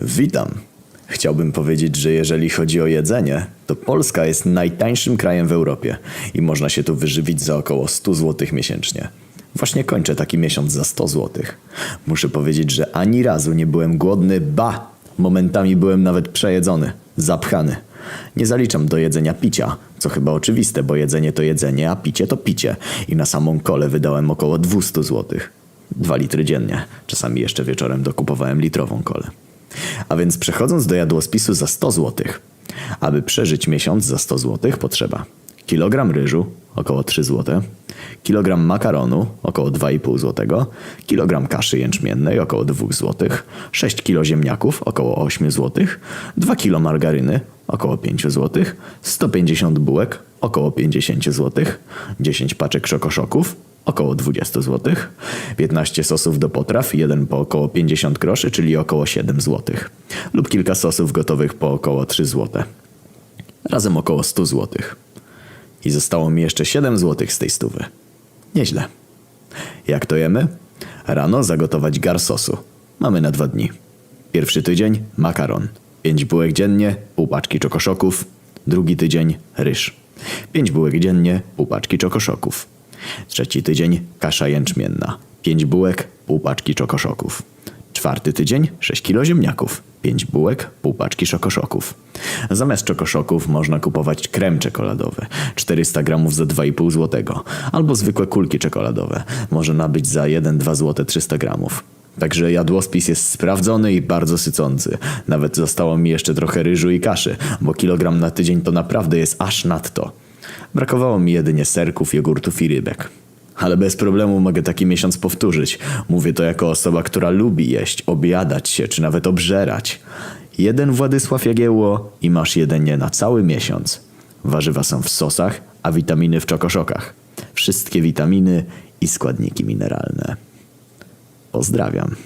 Witam. Chciałbym powiedzieć, że jeżeli chodzi o jedzenie, to Polska jest najtańszym krajem w Europie i można się tu wyżywić za około 100 zł miesięcznie. Właśnie kończę taki miesiąc za 100 zł. Muszę powiedzieć, że ani razu nie byłem głodny, ba! Momentami byłem nawet przejedzony, zapchany. Nie zaliczam do jedzenia picia, co chyba oczywiste, bo jedzenie to jedzenie, a picie to picie. I na samą kolę wydałem około 200 zł. Dwa litry dziennie. Czasami jeszcze wieczorem dokupowałem litrową kolę. A więc przechodząc do jadłospisu za 100 zł. Aby przeżyć miesiąc za 100 zł potrzeba kilogram ryżu, około 3 zł, kilogram makaronu, około 2,5 zł, kilogram kaszy jęczmiennej, około 2 zł, 6 kg ziemniaków, około 8 zł, 2 kg margaryny, około 5 zł, 150 bułek, około 50 zł, 10 paczek szokoszoków, około 20 zł, 15 sosów do potraw, jeden po około 50 groszy, czyli około 7 zł, lub kilka sosów gotowych po około 3 zł. Razem około 100 zł. I zostało mi jeszcze 7 zł z tej stówy. Nieźle. Jak to jemy? Rano zagotować gar sosu. Mamy na dwa dni. Pierwszy tydzień makaron. 5 bułek dziennie, pół paczki czokoszoków. Drugi tydzień ryż. 5 bułek dziennie, pół paczki czokoszoków. Trzeci tydzień kasza jęczmienna. 5 bułek, pół paczki czokoszoków. Czwarty tydzień 6 kg ziemniaków, 5 bułek, pół paczki czokoszoków. Zamiast czokoszoków można kupować krem czekoladowy, 400 gramów za 2,5 zł, albo zwykłe kulki czekoladowe, może nabyć za 1-2 zł 300 gramów. Także jadłospis jest sprawdzony i bardzo sycący. Nawet zostało mi jeszcze trochę ryżu i kaszy, bo kilogram na tydzień to naprawdę jest aż nadto. Brakowało mi jedynie serków, jogurtów i rybek. Ale bez problemu mogę taki miesiąc powtórzyć. Mówię to jako osoba, która lubi jeść, obiadać się, czy nawet obżerać. Jeden Władysław Jagiełło i masz jedzenie na cały miesiąc. Warzywa są w sosach, a witaminy w czokoszokach. Wszystkie witaminy i składniki mineralne. Pozdrawiam.